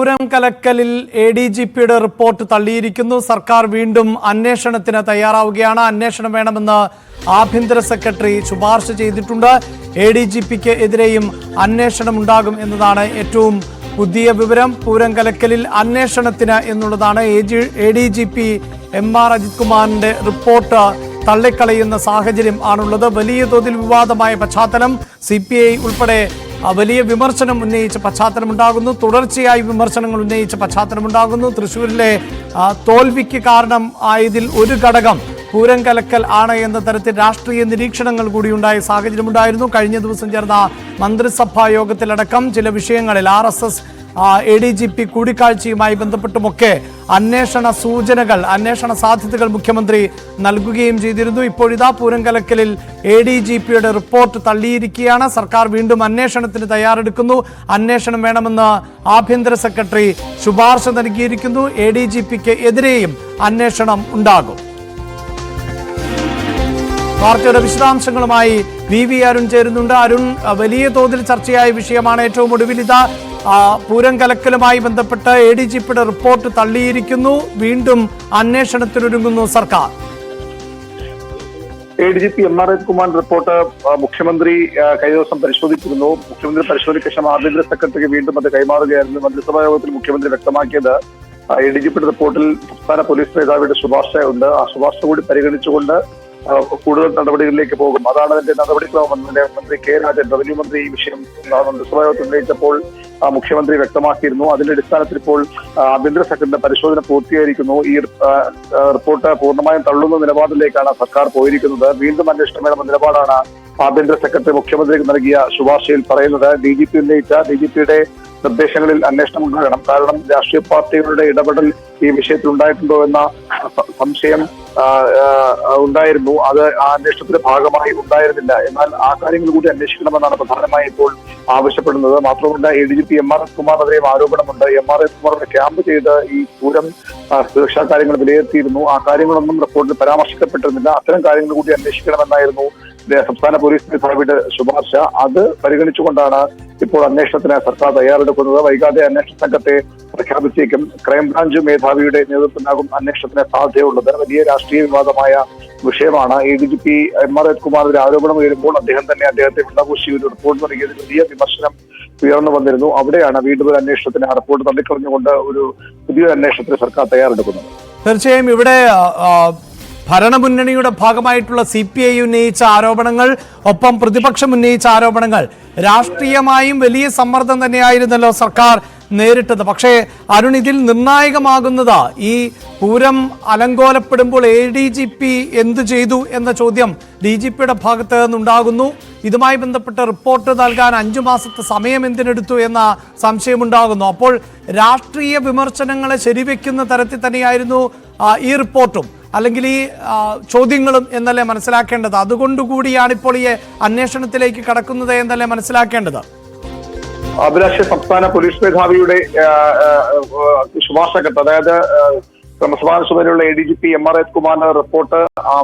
പൂരം കലക്കലിൽ A D G പിയുടെ report തള്ളിയിരിക്കുന്നു. സർക്കാർ വീണ്ടും അന്വേഷണത്തിന് തയ്യാറാവുകയാണ്. അന്വേഷണം വേണമെന്ന് ആഭ്യന്തര സെക്രട്ടറി ശുപാർശ ചെയ്തിട്ടുണ്ട്. എ ഡി ജി പിക്ക് എതിരെയും അന്വേഷണം ഉണ്ടാകും എന്നതാണ് ഏറ്റവും പുതിയ വിവരം. പൂരം കലക്കലിൽ അന്വേഷണത്തിന് എന്നുള്ളതാണ് A D G P M R Ajith കുമാറിന്റെ റിപ്പോർട്ട് തള്ളിക്കളയുന്ന സാഹചര്യം ആണുള്ളത്. വലിയ തോതിൽ വിവാദമായ പശ്ചാത്തലം സി പി ഐ ഉൾപ്പെടെ വലിയ വിമർശനം ഉന്നയിച്ച പശ്ചാത്തലമുണ്ടാകുന്നു. തുടർച്ചയായി വിമർശനങ്ങൾ ഉന്നയിച്ച പശ്ചാത്തലമുണ്ടാകുന്നു. തൃശ്ശൂരിലെ തോൽവിക്ക് കാരണം ആയതിൽ ഒരു ഘടകം പൂരം കലക്കൽ ആണ് എന്ന തരത്തിൽ രാഷ്ട്രീയ നിരീക്ഷണങ്ങൾ കൂടി കൂടിയുണ്ടായ സാഹചര്യമുണ്ടായിരുന്നു. കഴിഞ്ഞ ദിവസം ചേർന്ന മന്ത്രിസഭാ യോഗത്തിലടക്കം ചില വിഷയങ്ങളിൽ R A D G P കൂടിക്കാഴ്ചയുമായി ബന്ധപ്പെട്ടുമൊക്കെ അന്വേഷണ സൂചനകൾ അന്വേഷണ സാധ്യതകൾ മുഖ്യമന്ത്രി നൽകുകയും ചെയ്തിരുന്നു. ഇപ്പോഴിതാ പൂരംകലക്കലിൽ എ ഡി ജി പിയുടെ റിപ്പോർട്ട് തള്ളിയിരിക്കുകയാണ്. സർക്കാർ വീണ്ടും അന്വേഷണത്തിന് തയ്യാറെടുക്കുന്നു. അന്വേഷണം വേണമെന്ന് ആഭ്യന്തര സെക്രട്ടറി ശുപാർശ നൽകിയിരിക്കുന്നു. എ ഡി ജി പിക്ക് എതിരെയും അന്വേഷണം ഉണ്ടാകും. വാർത്തയുടെ വിശദാംശങ്ങളുമായി വി വി അരുൺ ചേരുന്നുണ്ട്. അരുൺ വലിയ തോതിൽ ചർച്ചയായ വിഷയമാണ് ഏറ്റവും ഒടുവിൽ ഇതാ പൂരം കലക്കലുമായി ബന്ധപ്പെട്ട് എ ഡി ജി റിപ്പോർട്ട് തള്ളിയിരിക്കുന്നു. വീണ്ടും അന്വേഷണത്തിനൊരുങ്ങുന്നു സർക്കാർ. A D G P M R Kumar report മുഖ്യമന്ത്രി കഴിഞ്ഞ ദിവസം പരിശോധിച്ചിരുന്നു. മുഖ്യമന്ത്രി പരിശോധിച്ച ശേഷം ആഭ്യന്തര സെക്രട്ടറിക്ക് വീണ്ടും അത് കൈമാറുകയായിരുന്നു. മന്ത്രിസഭാ യോഗത്തിൽ മുഖ്യമന്ത്രി വ്യക്തമാക്കിയത് എ ഡി ജി പിയുടെ റിപ്പോർട്ടിൽ സംസ്ഥാന പോലീസ് മേധാവിയുടെ ശുപാർശയുണ്ട്. ആ ശുപാർശ കൂടി പരിഗണിച്ചുകൊണ്ട് കൂടുതൽ നടപടികളിലേക്ക് പോകും. അതാണ് അതിന്റെ നടപടിക്രമം മന്ത്രി കെ രാജൻ റവന്യൂ മന്ത്രി ഈ വിഷയം ആ, മന്ത്രിസഭാ യോഗത്തിൽ ഉന്നയിച്ചപ്പോൾ മുഖ്യമന്ത്രി വ്യക്തമാക്കിയിരുന്നു. അതിന്റെ അടിസ്ഥാനത്തിൽ ഇപ്പോൾ ആഭ്യന്തര സെക്രട്ടറിയുടെ പരിശോധന പൂർത്തീകരിക്കുന്നു. ഈ റിപ്പോർട്ട് പൂർണമായും തള്ളുന്ന നിലപാടിലേക്കാണ് സർക്കാർ പോയിരിക്കുന്നത്. വീണ്ടും അന്വേഷണം വേണമെന്ന നിലപാടാണ് ആഭ്യന്തര സെക്രട്ടറി മുഖ്യമന്ത്രിക്ക് നൽകിയ ശുപാർശയിൽ പറയുന്നത് ഡി ജി പി ഉന്നയിച്ച ഡി ജി പിയുടെ നിർദ്ദേശങ്ങളിൽ അന്വേഷണം ഉണ്ടാകണം. കാരണം രാഷ്ട്രീയ പാർട്ടികളുടെ ഇടപെടൽ ഈ വിഷയത്തിൽ ഉണ്ടായിട്ടുണ്ടോ എന്ന സംശയം ഉണ്ടായിരുന്നു. അത് ആ അന്വേഷണത്തിന്റെ ഭാഗമായി ഉണ്ടായിരുന്നില്ല. എന്നാൽ ആ കാര്യങ്ങൾ കൂടി അന്വേഷിക്കണമെന്നാണ് പ്രധാനമായി ഇപ്പോൾ ആവശ്യപ്പെടുന്നത്. മാത്രമല്ല A D G P M R S കുമാറിനെതിരെയും ആരോപണമുണ്ട്. എം ആർ എസ് കുമാറിനെ ക്യാമ്പ് ചെയ്ത് ഈ ആ, സുരക്ഷാ കാര്യങ്ങൾ വിലയിരുത്തിയിരുന്നു. ആ കാര്യങ്ങളൊന്നും റിപ്പോർട്ടിൽ പരാമർശിക്കപ്പെട്ടിരുന്നില്ല. അത്തരം കാര്യങ്ങൾ കൂടി അന്വേഷിക്കണമെന്നായിരുന്നു സംസ്ഥാന പോലീസ് മേധാവിയുടെ ശുപാർശ അത് പരിഗണിച്ചുകൊണ്ടാണ് ഇപ്പോൾ അന്വേഷണത്തിന് സർക്കാർ തയ്യാറെടുക്കുന്നത്. വൈകാതെ അന്വേഷണ സംഘത്തെ പ്രഖ്യാപിച്ചേക്കും. ക്രൈംബ്രാഞ്ച് മേധാവിയുടെ നേതൃത്വത്തിനാകും അന്വേഷണത്തിന് സാധ്യതയുള്ളത്. വലിയ രാഷ്ട്രീയ വിവാദമായ വിഷയമാണ്. A D G P M R S ഒരു ആരോപണം ഉയരുമ്പോൾ അദ്ദേഹം തന്നെ അദ്ദേഹത്തെ വിണ്ണാഘോഷി ഒരു റിപ്പോർട്ട് നൽകിയതിൽ വലിയ വിമർശനം ഉയർന്നു വന്നിരുന്നു. അവിടെയാണ് വീണ്ടും ഒരു അന്വേഷണത്തിന് ആ റിപ്പോർട്ട് തള്ളിക്കളഞ്ഞുകൊണ്ട് ഒരു പുതിയൊരു അന്വേഷണത്തിന് സർക്കാർ തയ്യാറെടുക്കുന്നത്. തീർച്ചയായും ഇവിടെ ഭരണമുന്നണിയുടെ ഭാഗമായിട്ടുള്ള സി പി ഐ ഉന്നയിച്ച ആരോപണങ്ങൾ ഒപ്പം പ്രതിപക്ഷം ഉന്നയിച്ച ആരോപണങ്ങൾ രാഷ്ട്രീയമായും വലിയ സമ്മർദ്ദം തന്നെയായിരുന്നല്ലോ സർക്കാർ നേരിട്ടത്. പക്ഷേ അരുൺ ഇതിൽ നിർണായകമാകുന്നത് ഈ പൂരം അലങ്കോലപ്പെടുമ്പോൾ എ ഡി ജി പി എന്ത് ചെയ്തു എന്ന ചോദ്യം ഡി ജി പിയുടെ ഭാഗത്ത് നിന്നുണ്ടാകുന്നു. ഇതുമായി ബന്ധപ്പെട്ട റിപ്പോർട്ട് നൽകാൻ അഞ്ചു മാസത്തെ സമയം എന്തിനെടുത്തു എന്ന സംശയമുണ്ടാകുന്നു. അപ്പോൾ രാഷ്ട്രീയ വിമർശനങ്ങളെ ശരിവെക്കുന്ന തരത്തിൽ തന്നെയായിരുന്നു ഈ റിപ്പോർട്ടും അല്ലെങ്കിൽ ഈ ചോദ്യങ്ങളും എന്നല്ലേ മനസ്സിലാക്കേണ്ടത്? അതുകൊണ്ടുകൂടിയാണ് ഇപ്പോൾ ഈ അന്വേഷണത്തിലേക്ക് കടക്കുന്നത് എന്നല്ലേ മനസ്സിലാക്കേണ്ടത്? അഭിലാഷ് സംസ്ഥാന പോലീസ് മേധാവിയുടെ ശുപാർശ കത്ത് അതായത് ക്രമസമാന ചുമതലയുള്ള A D G P M R S കുമാറിന്റെ റിപ്പോർട്ട്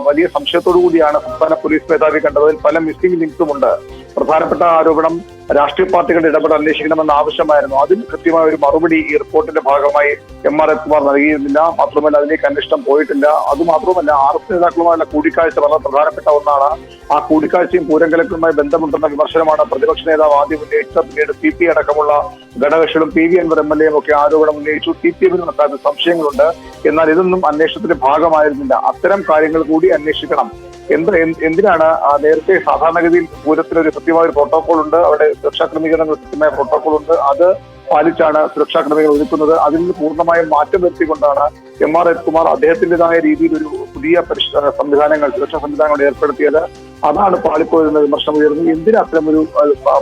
വലിയ സംശയത്തോടു കൂടിയാണ് സംസ്ഥാന പോലീസ് മേധാവി കണ്ടത് പല മിസ്സിംഗ് ലിങ്ക്സും ഉണ്ട്. പ്രധാനപ്പെട്ട ആരോപണം രാഷ്ട്രീയ പാർട്ടികളുടെ ഇടപെടൽ അന്വേഷിക്കണമെന്ന ആവശ്യമായിരുന്നു. അതിന് കൃത്യമായ ഒരു മറുപടി ഈ റിപ്പോർട്ടിന്റെ ഭാഗമായി എം ആർ എസ് കുമാർ നൽകിയിരുന്നില്ല. മാത്രമല്ല അതിലേക്ക് അന്വേഷണം പോയിട്ടില്ല. അതുമാത്രമല്ല ആർ എസ് നേതാക്കളുമായുള്ള കൂടിക്കാഴ്ച വളരെ പ്രധാനപ്പെട്ട ഒന്നാണ്. ആ കൂടിക്കാഴ്ചയും പൂരങ്കലക്കുമായി ബന്ധമുണ്ടെന്ന വിമർശനമാണ് പ്രതിപക്ഷ നേതാവ് ആദ്യം ഉന്നയിച്ചത്. പിന്നീട് സി പി അടക്കമുള്ള ഘടകക്ഷികളും P V Anvar M L എയും ഒക്കെ ആരോപണം ഉന്നയിച്ചു. സി പി എമ്മിന് നടത്താത്ത സംശയങ്ങളുണ്ട്. എന്നാൽ ഇതൊന്നും അന്വേഷണത്തിന്റെ ഭാഗമായിരുന്നില്ല. അത്തരം കാര്യങ്ങൾ കൂടി അന്വേഷിക്കണം. എന്ത് എന്ത് എന്തിനാണ് നേരത്തെ സാധാരണഗതിയിൽ പൂരത്തിനൊരു കൃത്യമായ ഒരു പ്രോട്ടോകോൾ ഉണ്ട് അവിടെ സുരക്ഷാ ക്രമീകരണങ്ങൾ കൃത്യമായ പ്രോട്ടോകോൾ ഉണ്ട് അത് പാലിച്ചാണ് സുരക്ഷാ ക്രമീകരണം ഒരുക്കുന്നത്. അതിൽ നിന്ന് പൂർണമായും മാറ്റം വരുത്തിക്കൊണ്ടാണ് എം ആർ എസ് കുമാർ അദ്ദേഹത്തിന്റെതായ രീതിയിൽ ഒരു പുതിയ സംവിധാനങ്ങൾ സുരക്ഷാ സംവിധാനങ്ങൾ ഏർപ്പെടുത്തിയത്. അതാണ് പാളിപ്പോയതെന്ന വിമർശനം ഉയർന്നു എന്തിനാ അത്തരമൊരു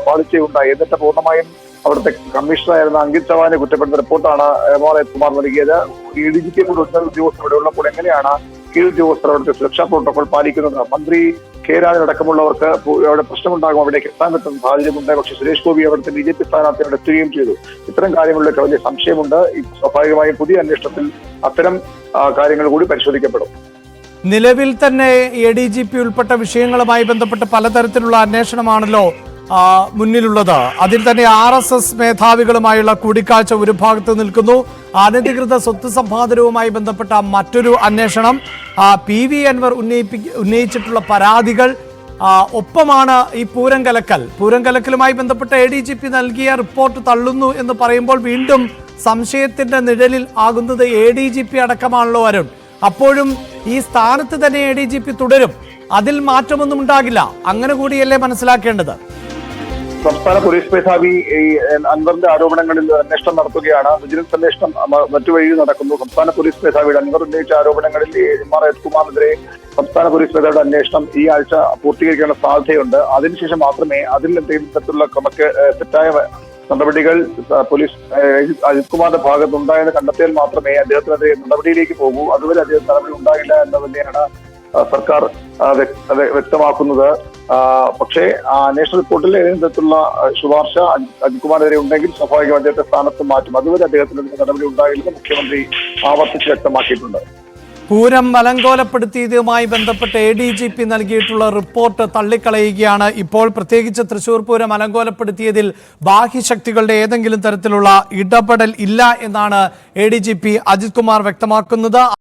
പാളിച്ചയുണ്ടായി എന്നിട്ട് പൂർണമായും അവിടുത്തെ കമ്മീഷണറായിരുന്ന അങ്കിത് ചവാനെ കുറ്റപ്പെടുന്ന റിപ്പോർട്ടാണ് എം ആർ എസ് കുമാർ നൽകിയത്. എ ഡി ജിക്ക് കൂടി ഉന്നത ഉദ്യോഗസ്ഥർ ഉള്ളപ്പോൾ എങ്ങനെയാണ് കീഴ് ഉദ്യോഗസ്ഥർ സുരക്ഷാ പ്രോട്ടോകോൾ പാലിക്കുന്നത്. മന്ത്രി കെ രാജൻ അടക്കമുള്ളവർക്ക് അവിടെ പ്രശ്നമുണ്ടാകും അവിടേക്ക് എത്താൻ പറ്റുന്ന സാഹചര്യമുണ്ട്. പക്ഷേ സുരേഷ് ഗോപി അവിടുത്തെ ബി ജെ പി സ്ഥാനാർത്ഥി എത്തുകയും ചെയ്തു. ഇത്തരം കാര്യങ്ങളിലൊക്കെ വലിയ സംശയമുണ്ട്. സ്വാഭാവികമായും പുതിയ അന്വേഷണത്തിൽ അത്തരം കാര്യങ്ങൾ കൂടി പരിശോധിക്കപ്പെടും. നിലവിൽ തന്നെ എ ഡി ജി പി ഉൾപ്പെട്ട വിഷയങ്ങളുമായി ബന്ധപ്പെട്ട് പലതരത്തിലുള്ള അന്വേഷണമാണല്ലോ മുന്നിലുള്ളത്. അതിൽ തന്നെ ആർ എസ് എസ് മേധാവികളുമായുള്ള കൂടിക്കാഴ്ച ഒരു ഭാഗത്ത് നിൽക്കുന്നു. അനധികൃത സ്വത്ത് സമ്പാദനവുമായി ബന്ധപ്പെട്ട മറ്റൊരു അന്വേഷണം. പി വി അൻവർ ഉന്നയിപ്പി ഉന്നയിച്ചിട്ടുള്ള പരാതികൾ ഒപ്പമാണ് ഈ പൂരം കലക്കൽ പൂരം കലക്കലുമായി ബന്ധപ്പെട്ട എ ഡി ജി പി നൽകിയ റിപ്പോർട്ട് തള്ളുന്നു എന്ന് പറയുമ്പോൾ വീണ്ടും സംശയത്തിന്റെ നിഴലിൽ ആകുന്നത് എ ഡി ജി പി അടക്കമാണല്ലോ അരുൺ. അപ്പോഴും ഈ സ്ഥാനത്ത് തന്നെ എ ഡി ജി പി തുടരും. അതിൽ മാറ്റമൊന്നും ഉണ്ടാകില്ല. അങ്ങനെ കൂടിയല്ലേ മനസ്സിലാക്കേണ്ടത്. സംസ്ഥാന പോലീസ് മേധാവി ഈ അൻവറിന്റെ ആരോപണങ്ങളിൽ അന്വേഷണം നടത്തുകയാണ്. വിജിലൻസ് അന്വേഷണം മറ്റു വഴി നടക്കുന്നു. സംസ്ഥാന പോലീസ് മേധാവിയുടെ അൻവർ ഉന്നയിച്ച ആരോപണങ്ങളിൽ എം ആർ കുമാറിനെതിരെ സംസ്ഥാന പോലീസ് മേധാവിയുടെ അന്വേഷണം ഈ ആഴ്ച പൂർത്തീകരിക്കാനുള്ള സാധ്യതയുണ്ട്. അതിനുശേഷം മാത്രമേ അതിൽ എന്തെങ്കിലും തരത്തിലുള്ള ക്രമക്ക് തെറ്റായ നടപടികൾ പോലീസ് അജിത് കുമാറിന്റെ ഭാഗത്തുണ്ടായെന്ന് കണ്ടെത്തിയാൽ മാത്രമേ അദ്ദേഹത്തിനെതിരെ നടപടിയിലേക്ക് പോകൂ. അതുവരെ അദ്ദേഹത്തിന് നടപടി ഉണ്ടാകില്ല എന്ന് തന്നെയാണ് സർക്കാർ വ്യക്തമാക്കുന്നത്. പക്ഷേ ആ അന്വേഷണ റിപ്പോർട്ടിൽ ഏതെങ്കിലും തരത്തിലുള്ള ശുപാർശ അജി- കുമാർ കുമാറിനെതിരെ ഉണ്ടെങ്കിൽ സ്വാഭാവികം അദ്ദേഹത്തെ സ്ഥാനത്ത് മാറ്റും. അതുവരെ അദ്ദേഹത്തിന് നടപടി ഉണ്ടാകില്ലെന്ന് മുഖ്യമന്ത്രി ആവർത്തിച്ച് വ്യക്തമാക്കിയിട്ടുണ്ട്. പൂരം മലങ്കോലപ്പെടുത്തിയതുമായി ബന്ധപ്പെട്ട് എ ഡി ജി പി നൽകിയിട്ടുള്ള റിപ്പോർട്ട് തള്ളിക്കളയുകയാണ്. ഇപ്പോൾ പ്രത്യേകിച്ച് തൃശൂർ പൂരം അലങ്കോലപ്പെടുത്തിയതിൽ ബാഹ്യശക്തികളുടെ ഏതെങ്കിലും തരത്തിലുള്ള ഇടപെടൽ ഇല്ല എന്നാണ് A D G P Ajith Kumar വ്യക്തമാക്കുന്നത്.